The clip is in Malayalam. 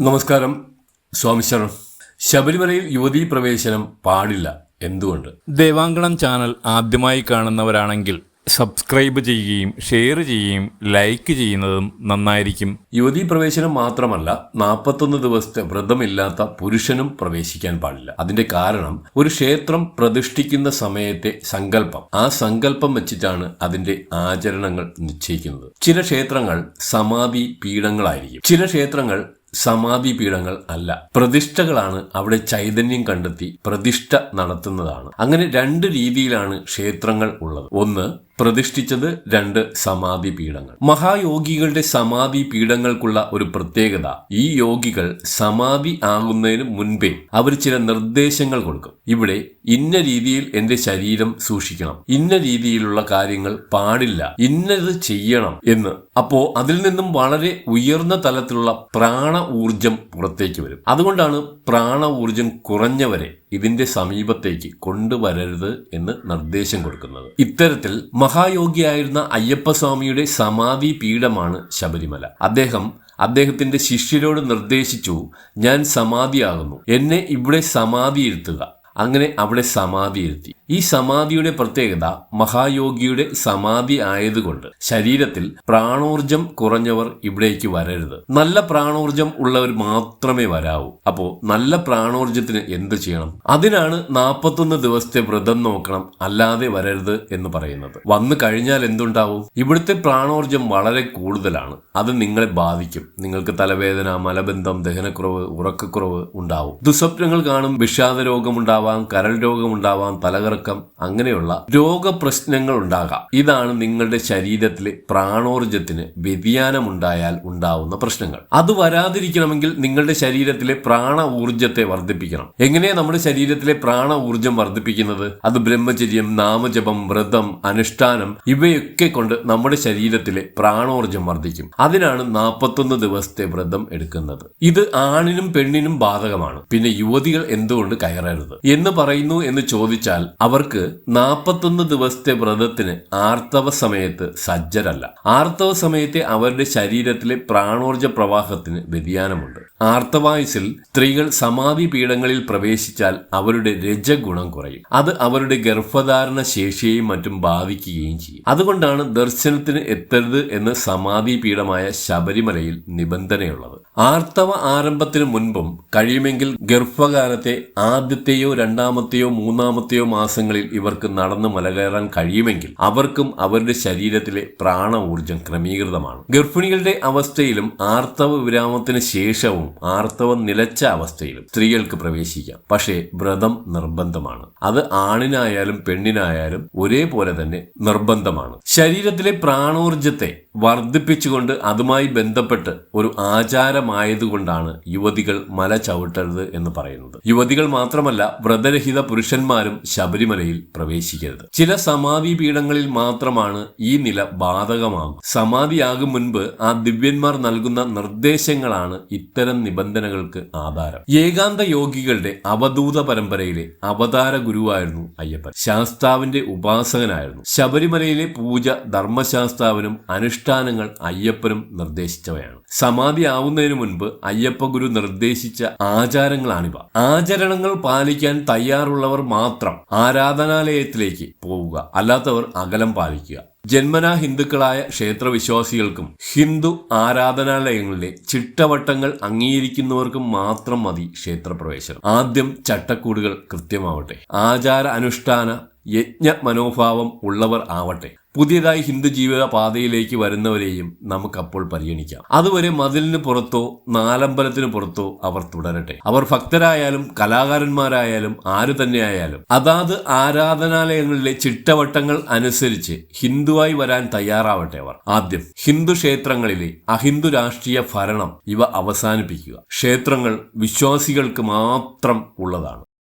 നമസ്കാരം സ്വാമി ശരണം. ശബരിമലയിൽ യുവതീ പ്രവേശനം പാടില്ല. എന്തുകൊണ്ട്? ദേവാങ്കണം ചാനൽ ആദ്യമായി കാണുന്നവരാണെങ്കിൽ സബ്സ്ക്രൈബ് ചെയ്യുകയും ഷെയർ ചെയ്യുകയും ലൈക്ക് ചെയ്യുന്നതും നന്നായിരിക്കും. യുവതീ പ്രവേശനം മാത്രമല്ല നാൽപ്പത്തൊന്ന് ദിവസത്തെ വ്രതമില്ലാത്ത പുരുഷനും പ്രവേശിക്കാൻ പാടില്ല. അതിന്റെ കാരണം ഒരു ക്ഷേത്രം പ്രതിഷ്ഠിക്കുന്ന സമയത്തെ സങ്കല്പം. ആ സങ്കല്പം വെച്ചിട്ടാണ് അതിന്റെ ആചരണങ്ങൾ നിശ്ചയിക്കുന്നത്. ചില ക്ഷേത്രങ്ങൾ സമാധി പീഠങ്ങളായിരിക്കും. ചില ക്ഷേത്രങ്ങൾ സമാധി പീഠങ്ങൾ അല്ല. പ്രതിഷ്ഠകളാണ് അവിടെ ചൈതന്യം കണ്ടെത്തി പ്രതിഷ്ഠ നടത്തുന്നതാണ്. അങ്ങനെ രണ്ട് രീതിയിലാണ് ക്ഷേത്രങ്ങൾ ഉള്ളത്. ഒന്ന് പ്രതിഷ്ഠിച്ചത് രണ്ട് സമാധി പീഠങ്ങൾ. മഹായോഗികളുടെ സമാധി പീഠങ്ങൾക്കുള്ള ഒരു പ്രത്യേകത ഈ യോഗികൾ സമാധി ആകുന്നതിന് മുൻപേ അവർ ചില നിർദ്ദേശങ്ങൾ കൊടുക്കും. ഇവിടെ ഇന്ന രീതിയിൽ എന്റെ ശരീരം സൂക്ഷിക്കണം ഇന്ന രീതിയിലുള്ള കാര്യങ്ങൾ പാടില്ല ഇന്നത് ചെയ്യണം എന്ന്. അപ്പോ അതിൽ നിന്നും വളരെ ഉയർന്ന തലത്തിലുള്ള പ്രാണ ഊർജം പുറത്തേക്ക് വരും. അതുകൊണ്ടാണ് പ്രാണ ഊർജം കുറഞ്ഞവരെ ഇതിന്റെ സമീപത്തേക്ക് കൊണ്ടുവരരുത് എന്ന് നിർദ്ദേശം കൊടുക്കുന്നത്. ഇത്തരത്തിൽ മഹായോഗിയായിരുന്ന അയ്യപ്പസ്വാമിയുടെ സമാധി പീഠമാണ് ശബരിമല. അദ്ദേഹം അദ്ദേഹത്തിന്റെ ശിഷ്യരോട് നിർദ്ദേശിച്ചു ഞാൻ സമാധിയാകുന്നു. എന്നെ ഇവിടെ സമാധിയിരുത്തുക. അങ്ങനെ അവിടെ സമാധിയിരുത്തി ഈ സമാധിയുടെ പ്രത്യേകത മഹായോഗിയുടെ സമാധി ആയതുകൊണ്ട് ശരീരത്തിൽ പ്രാണോർജം കുറഞ്ഞവർ ഇവിടേക്ക് വരരുത്. നല്ല പ്രാണോർജം ഉള്ളവർ മാത്രമേ വരാവൂ. അപ്പോ നല്ല പ്രാണോർജത്തിന് എന്ത് ചെയ്യണം? അതിനാണ് നാൽപ്പത്തൊന്ന് ദിവസത്തെ വ്രതം നോക്കണം അല്ലാതെ വരരുത് എന്ന് പറയുന്നത്. വന്നു കഴിഞ്ഞാൽ എന്തുണ്ടാവും? ഇവിടുത്തെ പ്രാണോർജം വളരെ കൂടുതലാണ്. അത് നിങ്ങളെ ബാധിക്കും. നിങ്ങൾക്ക് തലവേദന മലബന്ധം ദഹനക്കുറവ് ഉറക്കക്കുറവ് ഉണ്ടാവും. ദുസ്വപ്നങ്ങൾ കാണും വിഷാദ രോഗമുണ്ടാവാം കരൾ രോഗമുണ്ടാവാം തലകറക്കം അങ്ങനെയുള്ള രോഗപ്രശ്നങ്ങൾ ഉണ്ടാകാം. ഇതാണ് നിങ്ങളുടെ ശരീരത്തിലെ പ്രാണോർജത്തിന് വ്യതിയാനമുണ്ടായാൽ ഉണ്ടാവുന്ന പ്രശ്നങ്ങൾ. അത് വരാതിരിക്കണമെങ്കിൽ നിങ്ങളുടെ ശരീരത്തിലെ പ്രാണ ഊർജത്തെ വർദ്ധിപ്പിക്കണം. എങ്ങനെയാ നമ്മുടെ ശരീരത്തിലെ പ്രാണ ഊർജം വർദ്ധിപ്പിക്കുന്നത്? അത് ബ്രഹ്മചര്യം നാമജപം വ്രതം അനുഷ്ഠാനം ഇവയൊക്കെ കൊണ്ട് നമ്മുടെ ശരീരത്തിലെ പ്രാണോർജം വർദ്ധിക്കും. അതിനാണ് നാൽപ്പത്തൊന്ന് ദിവസത്തെ വ്രതം എടുക്കുന്നത്. ഇത് ആണിനും പെണ്ണിനും ബാധകമാണ്. പിന്നെ യുവതികൾ എന്തുകൊണ്ട് കയറരുത്? എന്ന് പറയുന്നു എന്ന് ചോദിച്ചാൽ അവർക്ക് നാൽപ്പത്തൊന്ന് ദിവസത്തെ വ്രതത്തിന് ആർത്തവ സമയത്ത് സജ്ജരല്ല. ആർത്തവ സമയത്തെ അവരുടെ ശരീരത്തിലെ പ്രാണോർജ പ്രവാഹത്തിന് വ്യതിയാനമുണ്ട്. ആർത്തവായുസിൽ സ്ത്രീകൾ സമാധി പീഠങ്ങളിൽ പ്രവേശിച്ചാൽ അവരുടെ രജഗുണം കുറയും. അത് അവരുടെ ഗർഭധാരണ ശേഷിയെയും മറ്റും ബാധിക്കുകയും ചെയ്യും. അതുകൊണ്ടാണ് ദർശനത്തിന് എത്തരുത് എന്ന് സമാധി പീഠമായ ശബരിമലയിൽ നിബന്ധനയുള്ളത്. ആർത്തവ ആരംഭത്തിന് മുൻപും കഴിയുമെങ്കിൽ ഗർഭകാലത്തെ ആദ്യത്തെയോ രണ്ടാമത്തെയോ മൂന്നാമത്തെയോ മാസങ്ങളിൽ ഇവർക്ക് നടന്ന് മലകയറാൻ കഴിയുമെങ്കിൽ അവർക്കും അവരുടെ ശരീരത്തിലെ പ്രാണ ഊർജം ക്രമീകൃതമാണ്. ഗർഭിണികളുടെ അവസ്ഥയിലും ആർത്തവ വിരാമത്തിന് ശേഷവും ആർത്തവം നിലച്ച അവസ്ഥയിലും സ്ത്രീകൾക്ക് പ്രവേശിക്കാം. പക്ഷേ വ്രതം നിർബന്ധമാണ്. അത് ആണിനായാലും പെണ്ണിനായാലും ഒരേപോലെ തന്നെ നിർബന്ധമാണ്. ശരീരത്തിലെ പ്രാണോർജത്തെ വർദ്ധിപ്പിച്ചുകൊണ്ട് അതുമായി ബന്ധപ്പെട്ട് ഒരു ആചാരമായതുകൊണ്ടാണ് യുവതികൾ മല ചവിട്ടരുത് എന്ന് പറയുന്നത്. യുവതികൾ മാത്രമല്ല വ്രതരഹിത പുരുഷന്മാരും ശബരിമലയിൽ പ്രവേശിക്കരുത്. ചില സമാധി പീഠങ്ങളിൽ മാത്രമാണ് ഈ നില ബാധകമാകും. സമാധിയാകും മുൻപ് ആ ദിവ്യന്മാർ നൽകുന്ന നിർദ്ദേശങ്ങളാണ് ഇത്തരം നിബന്ധനകൾക്ക് ആധാരം. ഏകാന്ത യോഗികളുടെ അവധൂത പരമ്പരയിലെ അവതാര ഗുരുവായിരുന്നു അയ്യപ്പൻ. ശാസ്താവിന്റെ ഉപാസകനായിരുന്നു. ശബരിമലയിലെ പൂജ ധർമ്മശാസ്താവിനും അനുഷ്ഠാനങ്ങൾ അയ്യപ്പനും നിർദ്ദേശിച്ചവയാണ്. സമാധി ആവുന്നതിന് മുൻപ് അയ്യപ്പ ഗുരു നിർദ്ദേശിച്ച ആചാരങ്ങളാണിവ. ആചരണങ്ങൾ പാലിക്കാൻ തയ്യാറുള്ളവർ മാത്രം ആരാധനാലയത്തിലേക്ക് പോവുക. അല്ലാത്തവർ അകലം പാലിക്കുക. ജന്മനാ ഹിന്ദുക്കളായ ക്ഷേത്രവിശ്വാസികൾക്കും ഹിന്ദു ആരാധനാലയങ്ങളിലെ ചിട്ടവട്ടങ്ങൾ അംഗീകരിക്കുന്നവർക്കും മാത്രം മതി ക്ഷേത്രപ്രവേശനം. ആദ്യം ചട്ടക്കൂടുകൾ കൃത്യമാവട്ടെ. ആചാര അനുഷ്ഠാന യജ്ഞ മനോഭാവം ഉള്ളവർ ആവട്ടെ. പുതിയതായി ഹിന്ദു ജീവിത പാതയിലേക്ക് വരുന്നവരെയും നമുക്കപ്പോൾ പരിഗണിക്കാം. അതുവരെ മതിലിന് പുറത്തോ നാലമ്പലത്തിന് പുറത്തോ അവർ തുടരട്ടെ. അവർ ഭക്തരായാലും കലാകാരന്മാരായാലും ആര് തന്നെയായാലും അതാത് ആരാധനാലയങ്ങളിലെ ചിട്ടവട്ടങ്ങൾ അനുസരിച്ച് ഹിന്ദുവായി വരാൻ തയ്യാറാവട്ടെ അവർ. ആദ്യം ഹിന്ദു ക്ഷേത്രങ്ങളിലെ അഹിന്ദു രാഷ്ട്രീയ ഭരണം ഇവ അവസാനിപ്പിക്കുക. ക്ഷേത്രങ്ങൾ വിശ്വാസികൾക്ക് മാത്രം ഉള്ളതാണ്.